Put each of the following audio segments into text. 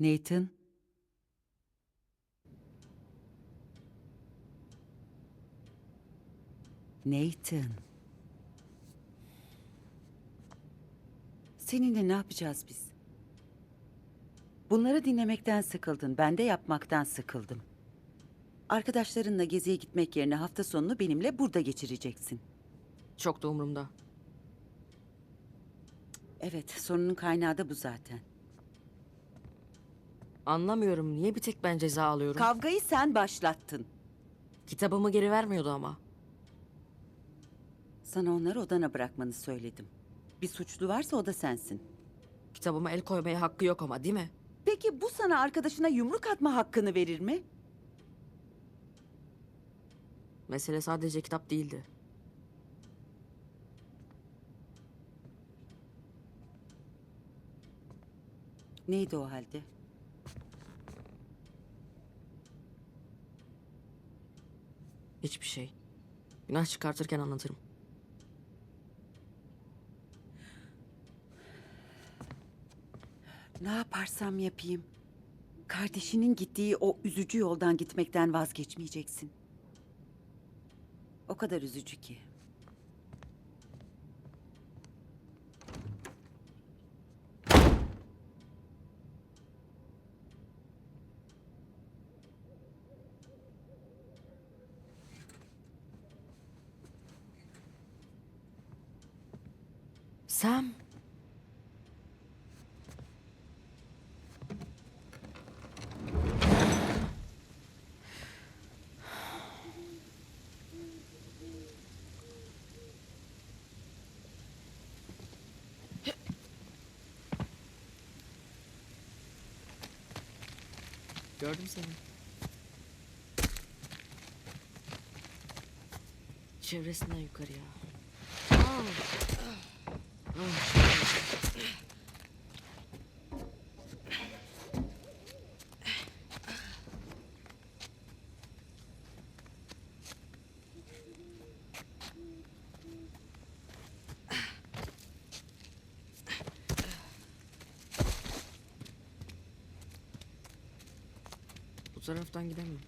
Nathan? Nathan. Seninle ne yapacağız biz? Bunları dinlemekten sıkıldın. Ben de yapmaktan sıkıldım. Arkadaşlarınla geziye gitmek yerine hafta sonunu benimle burada geçireceksin. Çok da umurumda. Evet, sorunun kaynağı da bu zaten. Anlamıyorum niye bir tek ben ceza alıyorum. Kavgayı sen başlattın. Kitabımı geri vermiyordu ama. Sana onları odana bırakmanı söyledim. Bir suçlu varsa o da sensin. Kitabıma el koymaya hakkı yok ama değil mi? Peki bu sana arkadaşına yumruk atma hakkını verir mi? Mesele sadece kitap değildi. Neydi o halde? Hiçbir şey. Günah çıkartırken anlatırım. Ne yaparsam yapayım. Kardeşinin gittiği o üzücü yoldan gitmekten vazgeçmeyeceksin. O kadar üzücü ki. Sam. Gördüm seni. Çevresinden yukarıya. Bu taraftan gidemiyorum.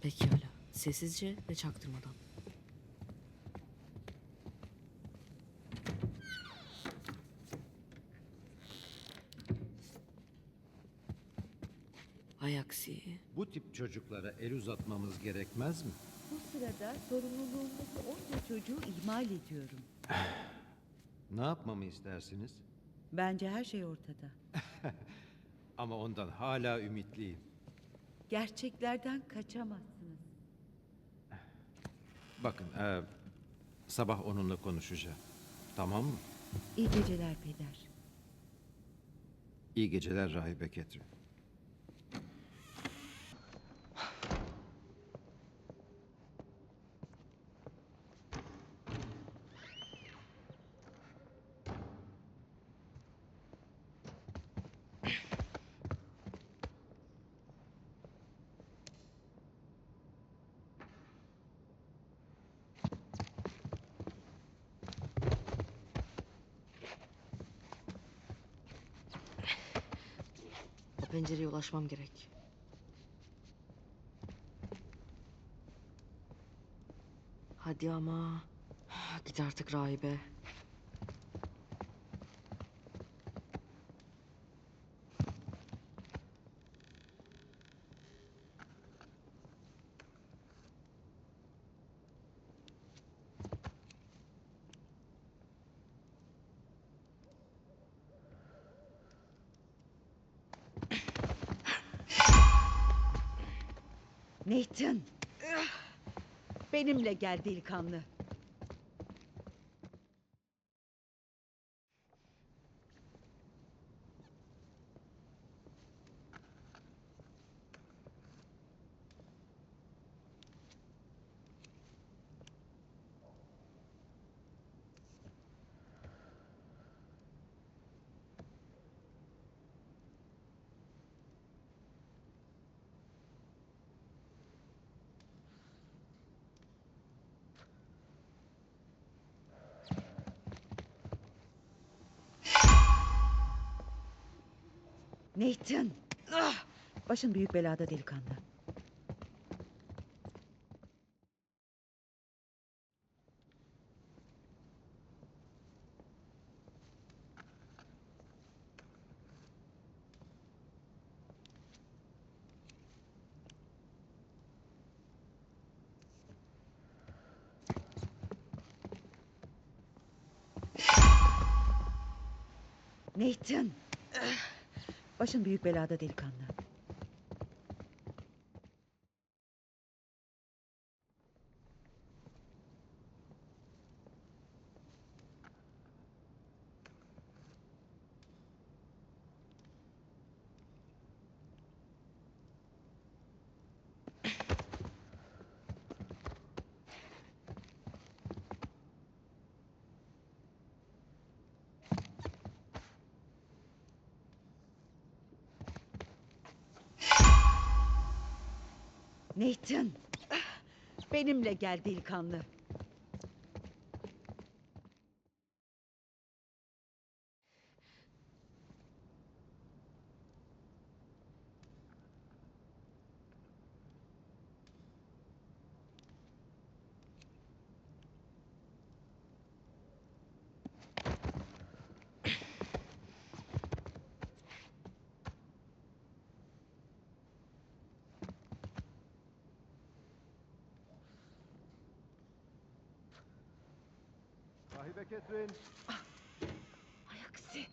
Pekala. Sessizce ve çaktırmadan. Aksi. Bu tip çocuklara el uzatmamız gerekmez mi? Bu sırada sorumluluğumuzu onca çocuğu ihmal ediyorum. Ne yapmamı istersiniz? Bence her şey ortada. Ama ondan hala ümitliyim. Gerçeklerden kaçamazsınız. Bakın, eee, sabah onunla konuşacağım. Tamam mı? İyi geceler peder. İyi geceler Rahibe Ketrin. Pencereye ulaşmam gerek. Hadi ama. Git artık rahibe. Nathan! Benimle gel delikanlı. Nathan! Ah! Başın büyük belada delikanlı. Nathan! Ah! Başın büyük belada delikanlı. Nathan! Benimle gel delikanlı. Ketrin. Ay aksi.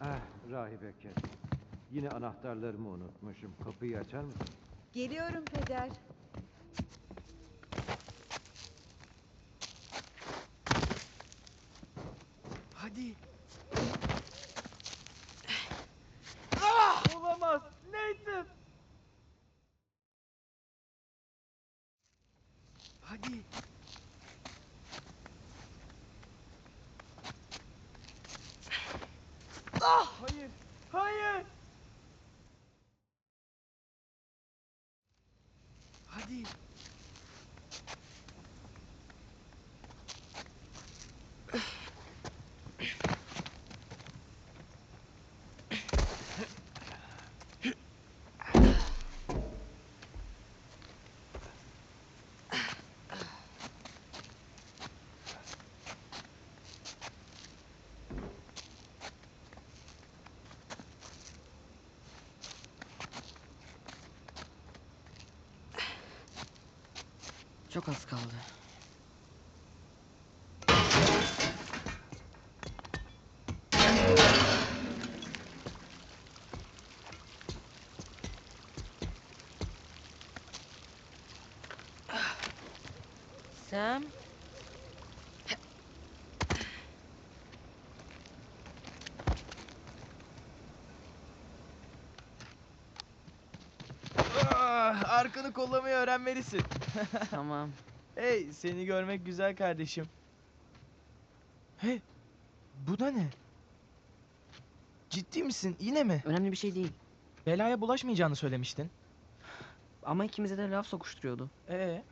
Ah, Rahibe Ketrin. Yine anahtarlarımı unutmuşum. Kapıyı açar mısın? Geliyorum peder. Hadi. Ah! Olamaz. Nathan. Hadi. Ah! Hayır. Hayır. Hadi. Çok az kaldı. Sam, Ah, arkanı kollamayı öğrenmelisin. tamam. Hey, seni görmek güzel kardeşim. Hey, bu da ne? Ciddi misin? Yine mi? Önemli bir şey değil. Belaya bulaşmayacağını söylemiştin. Ama ikimize de laf sokuşturuyordu. Ee,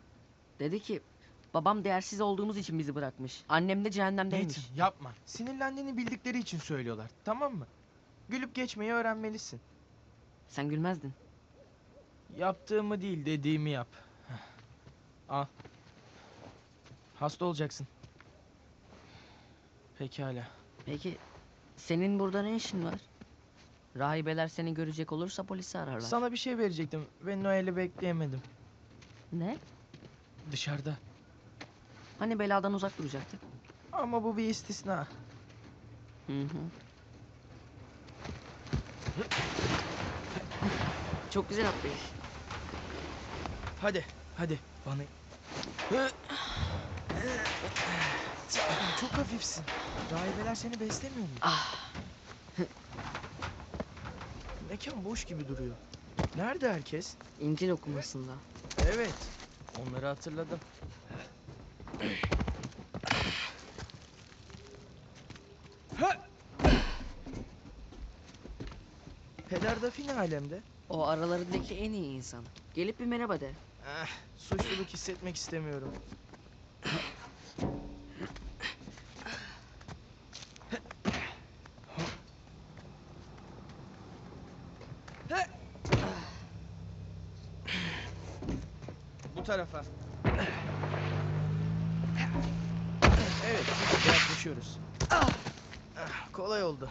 Dedi ki babam değersiz olduğumuz için bizi bırakmış. Annem de cehennemdeymiş. Nathan yapma. Sinirlendiğini bildikleri için söylüyorlar. Tamam mı? Gülüp geçmeyi öğrenmelisin. Sen gülmezdin. Yaptığımı değil, dediğimi yap. Al. Hasta olacaksın. Pekala. Peki senin burada ne işin var? Rahibeler seni görecek olursa polisi ararlar. Sana bir şey verecektim ve Noel'i bekleyemedim. Ne? Dışarıda. Hani beladan uzak duracaktık? Ama bu bir istisna. Hı hı. Çok güzel atlayış. Hadi, hadi. Bana... Çok hafifsin. Rahibeler seni beslemiyor mu? Ah, Mekan boş gibi duruyor. Nerede herkes? İncil okumasında. Evet. Onları hatırladım. Peder Duffy ne alemde? O aralarındaki en iyi insan. Gelip bir merhaba de. Eh, suçluluk hissetmek istemiyorum. Bu tarafa. Evet, yaklaşıyoruz. Ah, kolay oldu.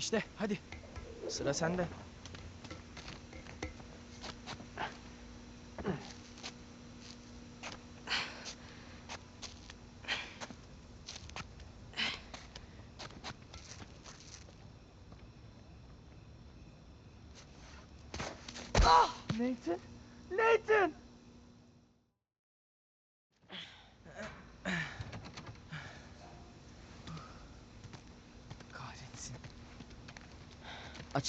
İşte hadi. Sıra sende. Ah! Nathan? Nathan!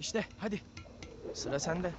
İşte hadi. Sıra sende.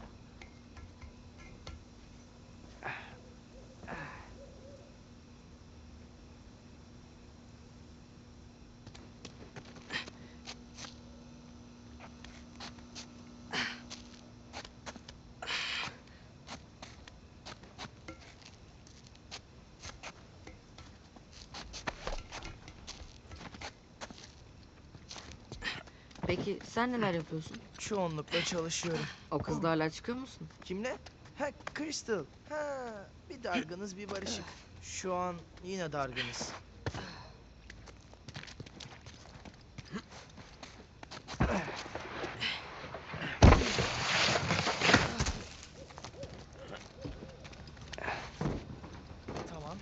Peki sen neler yapıyorsun? Çoğunlukla çalışıyorum. O kızla hala çıkıyor musun? Kimle? Ha Crystal. Ha bir dargınız bir barışık. Şu an yine dargınız. Tamam.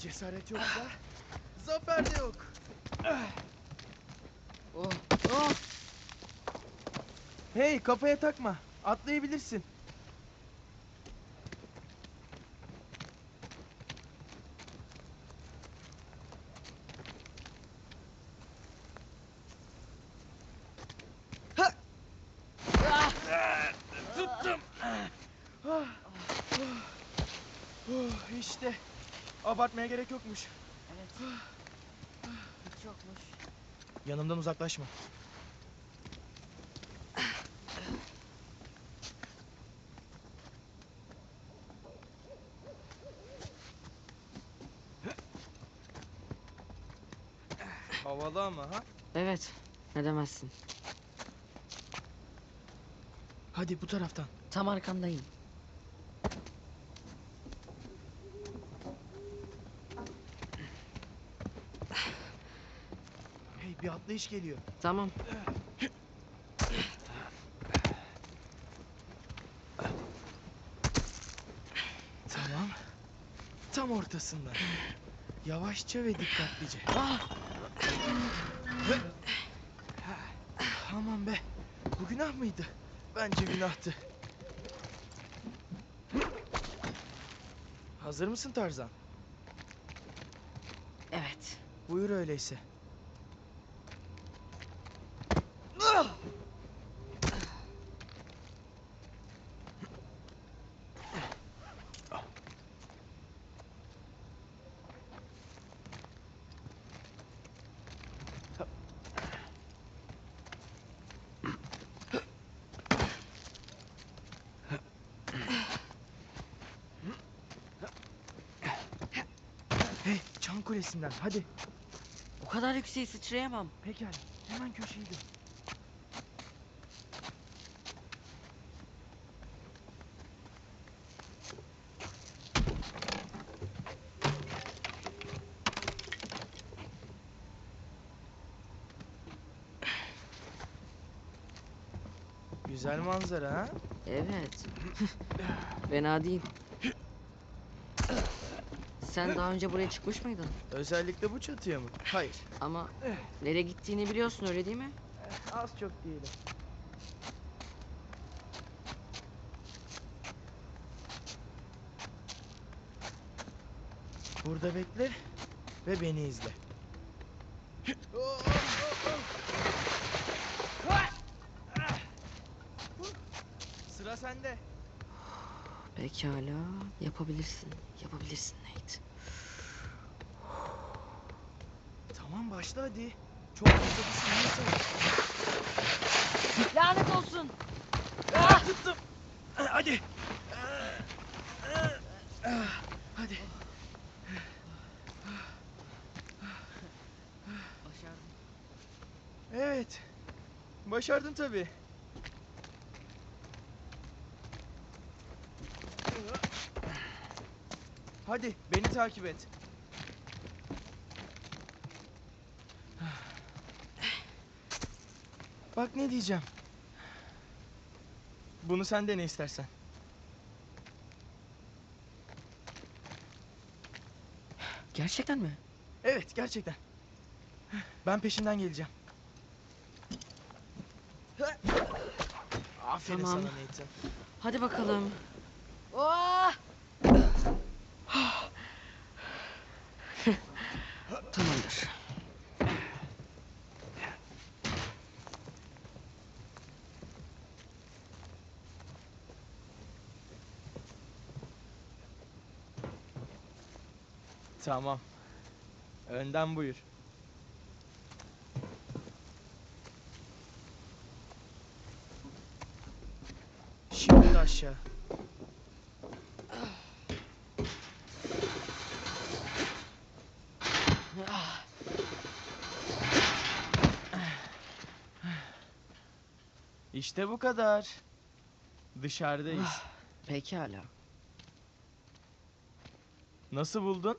Cesaret yoksa zafer de yok. Oh, oh. Hey kafaya takma. Atlayabilirsin. Ah! Tuttum. Ah! İşte. Abartmaya gerek yokmuş. Evet. Hiç yokmuş. Yanımdan uzaklaşma. Havalı ama ha? Evet. Ne demezsin. Hadi bu taraftan. Tam arkandayım. Hey bir atlayış geliyor. Tamam. Tamam. Tam ortasından. Yavaşça ve dikkatlice. Ah, Aman be. Bu günah mıydı? Bence günahtı. Hazır mısın Tarzan? evet. Buyur öyleyse. köşesinden hadi. O kadar yükseğe sıçrayamam. Pekala hemen köşeyi dön. Güzel manzara ha? Evet. Fena değil. Sen daha önce buraya çıkmış mıydın? Özellikle bu çatıya mı? Hayır. Ama nereye gittiğini biliyorsun öyle değil mi? Az çok diyelim. Burada bekle ve beni izle. Sıra sende. Pekala. Yapabilirsin. Yapabilirsin Nate. Tamam başla hadi. Çok fazla düşünmüyorsun. Lanet olsun. Ah, tuttum. Hadi. Hadi. Başardım. Evet. Başardın tabii. Hadi beni takip et. Bak ne diyeceğim. Bunu sen de ne istersen. Gerçekten mi? Evet gerçekten. Ben peşinden geleceğim. Aferin Tamam. sana Nathan. Hadi bakalım. Tamam. Önden buyur. Şimdi aşağı. İşte bu kadar. Dışarıdayız. Pekala. Nasıl buldun?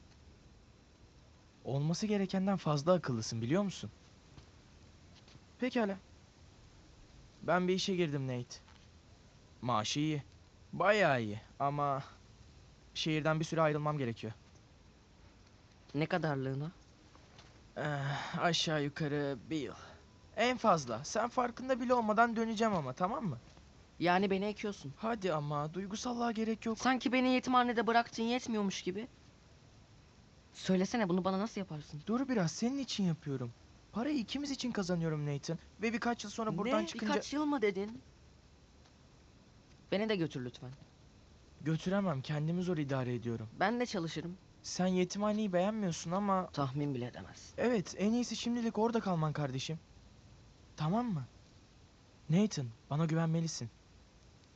Olması gerekenden fazla akıllısın biliyor musun? Pekala. Ben bir işe girdim Nate. Maaşı iyi. Bayağı iyi ama şehirden bir süre ayrılmam gerekiyor. Ne kadarlığına? Eh, aşağı yukarı bir yıl. En fazla. Sen farkında bile olmadan döneceğim ama tamam mı? Yani beni ekiyorsun. Hadi ama duygusallığa gerek yok. Sanki beni yetimhanede bıraktın yetmiyormuş gibi. Söylesene bunu bana nasıl yaparsın? Dur biraz senin için yapıyorum. Parayı ikimiz için kazanıyorum Nathan. Ve birkaç yıl sonra buradan ne? çıkınca... Birkaç yıl mı dedin? Beni de götür lütfen. Götüremem kendimi zor idare ediyorum. Ben de çalışırım. Sen yetimhaneyi beğenmiyorsun ama... Tahmin bile edemez. Evet en iyisi şimdilik orada kalman kardeşim. Tamam mı? Nathan bana güvenmelisin.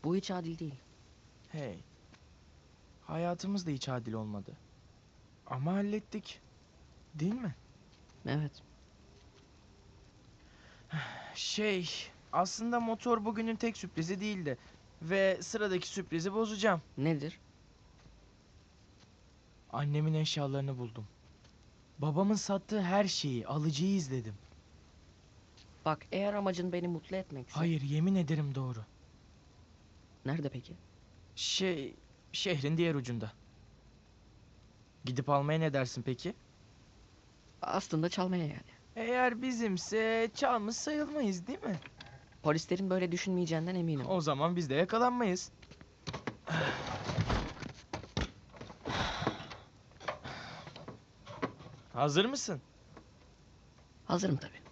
Bu hiç adil değil. Hey. Hayatımız da hiç adil olmadı. Ama hallettik. Değil mi? Evet. Şey, aslında motor bugünün tek sürprizi değildi. Ve sıradaki sürprizi bozacağım. Nedir? Annemin eşyalarını buldum. Babamın sattığı her şeyi, alıcıyı izledim. Bak eğer amacın beni mutlu etmekse. Hayır, yemin ederim doğru. Nerede peki? Şey, şehrin diğer ucunda. Gidip almaya ne dersin peki? Aslında çalmaya yani. Eğer bizimse çalmış sayılmayız değil mi? Polislerin böyle düşünmeyeceğinden eminim. O zaman biz de yakalanmayız. Hazır mısın? Hazırım tabii.